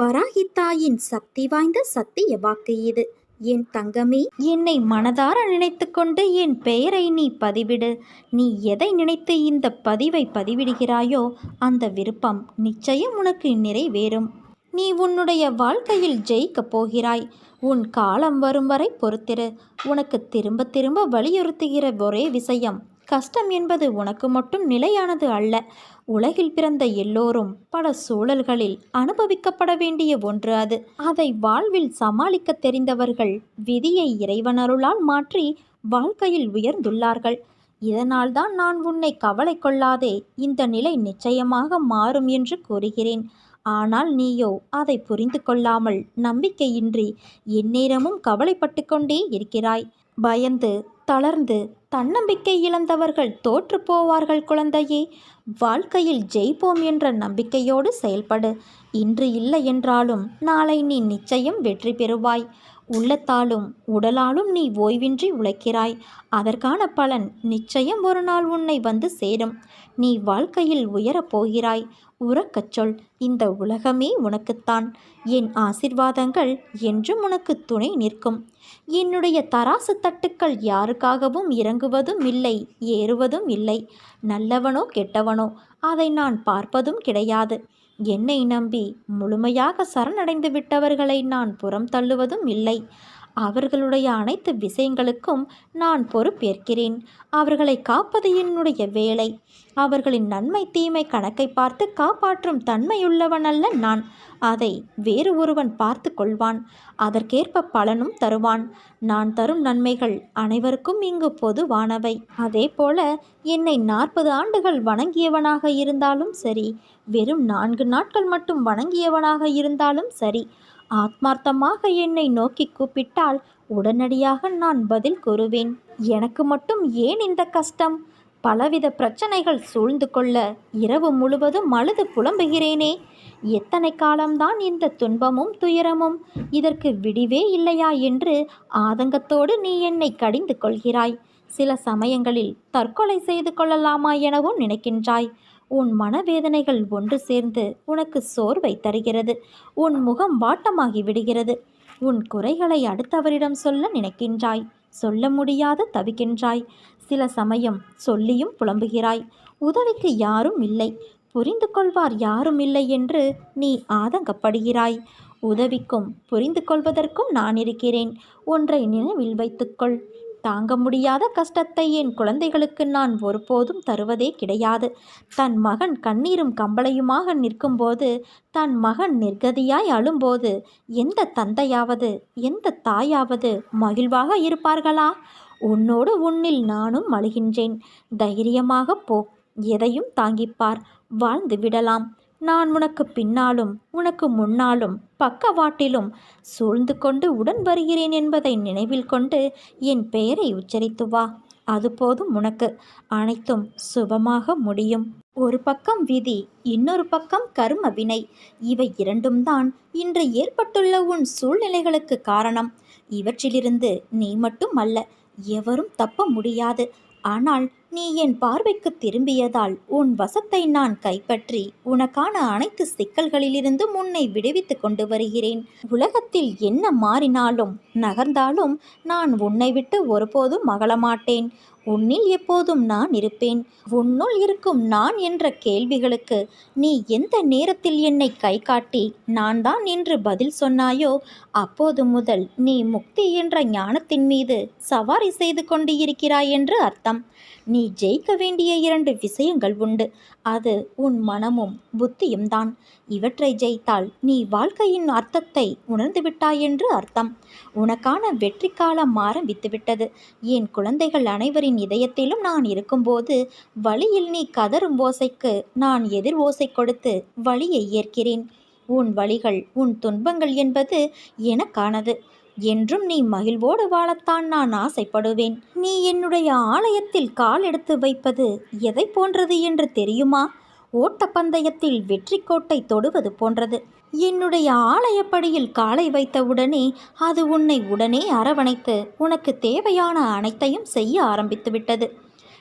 வராகித்தாயின் சக்தி வாய்ந்த சத்திய வாக்கு இது. என் தங்கமே என்னை மனதார நினைத்து கொண்டு என் பெயரை நீ பதிவிடு. நீ எதை நினைத்து இந்த பதிவை பதிவிடுகிறாயோ அந்த விருப்பம் நிச்சயம் உனக்கு நிறைவேறும். நீ உன்னுடைய வாழ்க்கையில் ஜெயிக்கப் போகிறாய். உன் காலம் வரும் வரை பொறுத்திரு. உனக்கு திரும்ப திரும்ப வலியுறுத்துகிற ஒரே விஷயம் கஷ்டம் என்பது உனக்கு மட்டும் நிலையானது அல்ல. உலகில் பிறந்த எல்லோரும் பல சூழல்களில் அனுபவிக்கப்பட வேண்டிய ஒன்று அது. அதை வாழ்வில் சமாளிக்க தெரிந்தவர்கள் விதியை இறைவனருளால் மாற்றி வாழ்க்கையில் உயர்ந்துள்ளார்கள். இதனால்தான் நான் உன்னை கவலை கொள்ளாதே இந்த நிலை நிச்சயமாக மாறும் என்று கூறுகிறேன். ஆனால் நீயோ அதை புரிந்து கொள்ளாமல் நம்பிக்கையின்றி எந்நேரமும் கவலைப்பட்டு கொண்டே இருக்கிறாய். பயந்து தளர்ந்து தன்னம்பிக்கை இழந்தவர்கள் தோற்று போவார்கள் குழந்தையே. வாழ்க்கையில் ஜெயிப்போம் என்ற நம்பிக்கையோடு செயல்படு. இன்று இல்லை என்றாலும் நாளை நீ நிச்சயம் வெற்றி பெறுவாய். உள்ளத்தாலும் உடலாலும் நீ ஓய்வின்றி உழைக்கிறாய். அதற்கான பலன் நிச்சயம் ஒரு நாள் உன்னை வந்து சேரும். நீ வாழ்க்கையில் உயரப் போகிறாய். உறக்கச் சொல் இந்த உலகமே உனக்குத்தான். என் ஆசிர்வாதங்கள் என்றும் உனக்கு துணை நிற்கும். என்னுடைய தராசு தட்டுக்கள் யாருக்காகவும் இறங்குவதும் இல்லை ஏறுவதும் இல்லை. நல்லவனோ கெட்டவனோ அதை நான் பார்ப்பதும் கிடையாது. என்னை நம்பி முழுமையாக சரணடைந்து விட்டவர்களை நான் புறம் தள்ளுவதும் இல்லை. அவர்களுடைய அனைத்து விஷயங்களுக்கும் நான் பொறுப்பேற்கிறேன். அவர்களை காப்பது என்னுடைய வேலை. அவர்களின் நன்மை தீமை கணக்கை பார்த்து காப்பாற்றும் தன்மையுள்ளவன் அல்ல நான். அதை வேறு ஒருவன் பார்த்து கொள்வான். அதற்கேற்ப பலனும் தருவான். நான் தரும் நன்மைகள் அனைவருக்கும் இங்கு பொதுவானவை. அதே போல என்னை நாற்பது ஆண்டுகள் வணங்கியவனாக இருந்தாலும் சரி வெறும் நான்கு நாட்கள் மட்டும் வணங்கியவனாக இருந்தாலும் சரி ஆத்மார்த்தமாக என்னை நோக்கி கூப்பிட்டால் உடனடியாக நான் பதில் கூறுவேன். எனக்கு மட்டும் ஏன் இந்த கஷ்டம்? பலவித பிரச்சனைகள் சூழ்ந்து கொள்ள இரவு முழுவதும் அழுது புலம்புகிறேனே. எத்தனை காலம்தான் இந்த துன்பமும் துயரமும் இதற்கு விடிவே இல்லையா என்று ஆதங்கத்தோடு நீ என்னை கடிந்து கொள்கிறாய். சில சமயங்களில் தற்கொலை செய்து கொள்ளலாமா எனவும் நினைக்கின்றாய். உன் மனவேதனைகள் ஒன்று சேர்ந்து உனக்கு சோர்வை தருகிறது. உன் முகம் வாட்டமாகி விடுகிறது. உன் குறைகளை அடுத்தவரிடம் சொல்ல நினைக்கின்றாய். சொல்ல முடியாத தவிக்கின்றாய். சில சமயம் சொல்லியும் புலம்புகிறாய். உதவிக்கு யாரும் இல்லை. புரிந்து கொள்வார் யாரும் இல்லை என்று நீ ஆதங்கப்படுகிறாய். உதவிக்கும் புரிந்து கொள்வதற்கும் நான் இருக்கிறேன். ஒன்றை நினைவில் வைத்துக்கொள். தாங்க முடியாத கஷ்டத்தை என் குழந்தைகளுக்கு நான் ஒருபோதும் தருவதே கிடையாது. தன் மகன் கண்ணீரும் கம்பளையுமாக நிற்கும்போது தன் மகன் நிர்கதியாய் அழும்போது எந்த தந்தையாவது எந்த தாயாவது மகிழ்வாக இருப்பார்களா? உன்னோடு உன்னில் நானும் அழுகின்றேன். தைரியமாக போ எதையும் தாங்கிப்பார். வாழ்ந்து விடலாம். நான் உனக்கு பின்னாலும் உனக்கு முன்னாலும் பக்கவாட்டிலும் சூழ்ந்து கொண்டு உடன் வருகிறேன் என்பதை நினைவில் கொண்டு என் பெயரை உச்சரித்து வா. அது போதும் உனக்கு. அனைத்தும் சுபமாக முடியும். ஒரு பக்கம் விதி இன்னொரு பக்கம் கர்ம வினை. இவை இரண்டும் தான் இன்று ஏற்பட்டுள்ள உன் சூழ்நிலைகளுக்கு காரணம். இவற்றிலிருந்து நீ மட்டும் அல்ல எவரும் தப்ப முடியாது. ஆனால் நீ என் பார்வைக்கு திரும்பியதால் உன் வசத்தை நான் கைப்பற்றி உனக்கான அனைத்து சிக்கல்களிலிருந்தும் உன்னை விடுவித்து கொண்டு வருகிறேன். உலகத்தில் என்ன மாறினாலும் நகர்ந்தாலும் நான் உன்னை விட்டு ஒருபோதும் மகளமாட்டேன் உன்னில் எப்போதும் நான் இருப்பேன். உன்னுள் இருக்கும் நான் என்ற கேள்விகளுக்கு நீ எந்த நேரத்தில் என்னை கை காட்டி நான் தான் என்று பதில் சொன்னாயோ அப்போது முதல் நீ முக்தி என்ற ஞானத்தின் மீது சவாரி செய்து கொண்டு இருக்கிறாய் என்று அர்த்தம். நீ ஜெயிக்க வேண்டிய இரண்டு விஷயங்கள் உண்டு. அது உன் மனமும் புத்தியும் தான் இவற்றை ஜெயித்தால் நீ வாழ்க்கையின் அர்த்தத்தை உணர்ந்துவிட்டாய் என்று அர்த்தம். உனக்கான வெற்றி காலம் ஆரம்பித்துவிட்டது என் குழந்தைகள் அனைவரின் இதயத்திலும் நான் இருக்கும்போது வழியில் நீ கதறும் ஓசைக்கு நான் எதிர் ஓசை கொடுத்து வழியை ஏற்கிறேன். உன் வழிகள் உன் துன்பங்கள் என்பது எனக்கானது. என்றும் நீ மகிழ்வோடு வாழத்தான் நான் ஆசைப்படுவேன். நீ என்னுடைய ஆலயத்தில் கால் எடுத்து வைப்பது எதை போன்றது என்று தெரியுமா? ஓட்டப்பந்தயத்தில் வெற்றி கோட்டை தொடுவது போன்றது. என்னுடைய ஆலயப்படியில் காலை வைத்தவுடனே அது உன்னை உடனே அரவணைத்து உனக்கு தேவையான அனைத்தையும் செய்ய ஆரம்பித்துவிட்டது.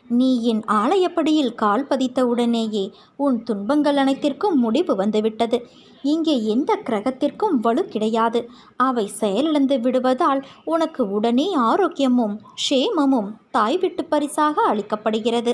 நீ என் ஆலயப்படியில் கால் பதித்தவுடனேயே உன் துன்பங்கள் அனைத்திற்கும் முடிவு வந்துவிட்டது. இங்கே எந்த கிரகத்திற்கும் வலு கிடையாது. அவை செயலிழந்து விடுவதால் உனக்கு உடனே ஆரோக்கியமும் க்ஷேமமும் தாய் விட்டு பரிசாக அளிக்கப்படுகிறது.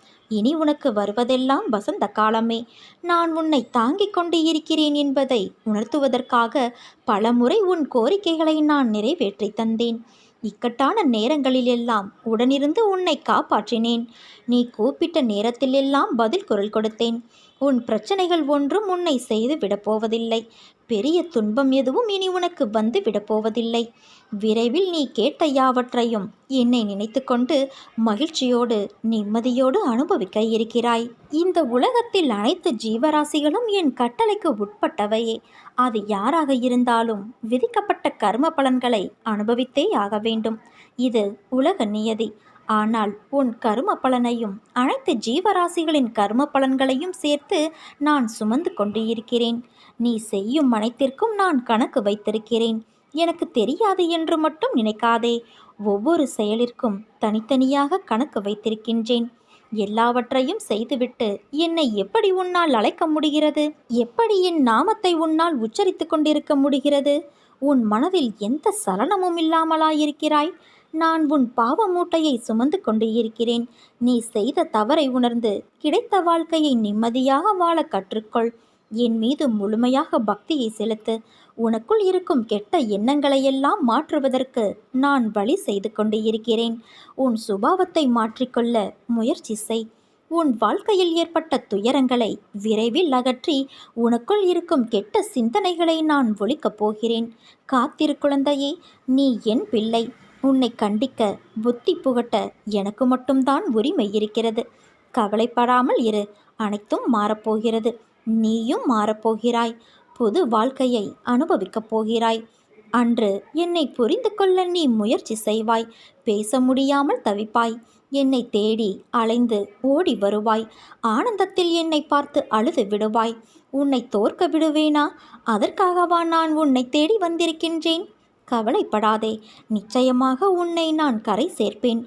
இனி உனக்கு வருவதெல்லாம் வசந்த காலமே. நான் உன்னை தாங்கிக் கொண்டு இருக்கிறேன் என்பதை உணர்த்துவதற்காக பலமுறை உன் கோரிக்கைகளை நான் நிறைவேற்றி தந்தேன். இக்கட்டான நேரங்களிலெல்லாம் உடனிருந்து உன்னை காப்பாற்றினேன். நீ கூப்பிட்ட நேரத்திலெல்லாம் பதில் குரல் கொடுத்தேன். உன் பிரச்சனைகள் ஒன்றும் உன்னை செய்து விடப்போவதில்லை பெரிய துன்பம் எதுவும் இனி உனக்கு வந்து விடப்போவதில்லை விரைவில் நீ கேட்ட யாவற்றையும் என்னை நினைத்துக்கொண்டு மகிழ்ச்சியோடு நிம்மதியோடு அனுபவிக்க இருக்கிறாய். இந்த உலகத்தில் அனைத்து ஜீவராசிகளும் என் கட்டளைக்கு உட்பட்டவையே. அது யாராக இருந்தாலும் விதிக்கப்பட்ட கர்ம பலன்களை அனுபவித்தே ஆக வேண்டும். இது உலக நியதி. ஆனால் உன் கரும பலனையும் அனைத்து ஜீவராசிகளின் கரும பலன்களையும் சேர்த்து நான் சுமந்து கொண்டு இருக்கிறேன் நீ செய்யும் அனைத்திற்கும் நான் கணக்கு வைத்திருக்கிறேன். எனக்கு தெரியாது என்று மட்டும் நினைக்காதே. ஒவ்வொரு செயலிற்கும் தனித்தனியாக கணக்கு வைத்திருக்கின்றேன். எல்லாவற்றையும் செய்துவிட்டு என்னை எப்படி உன்னால் அழைக்க முடிகிறது? எப்படி என் நாமத்தை உன்னால் உச்சரித்து கொண்டிருக்க முடிகிறது? உன் மனதில் எந்த சலனமும் இல்லாமலாயிருக்கிறாய்? நான் உன் பாவ மூட்டையை சுமந்து கொண்டு இருக்கிறேன். நீ செய்த தவறை உணர்ந்து கிடைத்த வாழ்க்கையை நிம்மதியாக வாழ கற்றுக்கொள். என் மீது முழுமையாக பக்தியை செலுத்து. உனக்குள் இருக்கும் கெட்ட எண்ணங்களையெல்லாம் மாற்றுவதற்கு நான் வழி செய்து கொண்டு இருக்கிறேன். உன் சுபாவத்தை மாற்றிக்கொள்ள முயற்சி செய். உன் வாழ்க்கையில் ஏற்பட்ட துயரங்களை விரைவில் அகற்றி உனக்குள் இருக்கும் கெட்ட சிந்தனைகளை நான் ஒழிக்கப் போகிறேன். காத்திரு குழந்தையே நீ என் பிள்ளை. உன்னை கண்டிக்க புத்தி புகட்ட எனக்கு மட்டும்தான் உரிமை இருக்கிறது. கவலைப்படாமல் இரு அனைத்தும் மாறப்போகிறது. நீயும் மாறப்போகிறாய். புது வாழ்க்கையை அனுபவிக்கப் போகிறாய். அன்று என்னை புரிந்து கொள்ள நீ முயற்சி செய்வாய். பேச முடியாமல் தவிப்பாய். என்னை தேடி அலைந்து ஓடி வருவாய். ஆனந்தத்தில் என்னை பார்த்து அழுது விடுவாய். உன்னை தோற்க விடுவேனா? அதற்காகவா நான் உன்னை தேடி வந்திருக்கின்றேன்? கவலைப்படாதே. நிச்சயமாக உன்னை நான் கரை சேர்ப்பேன்.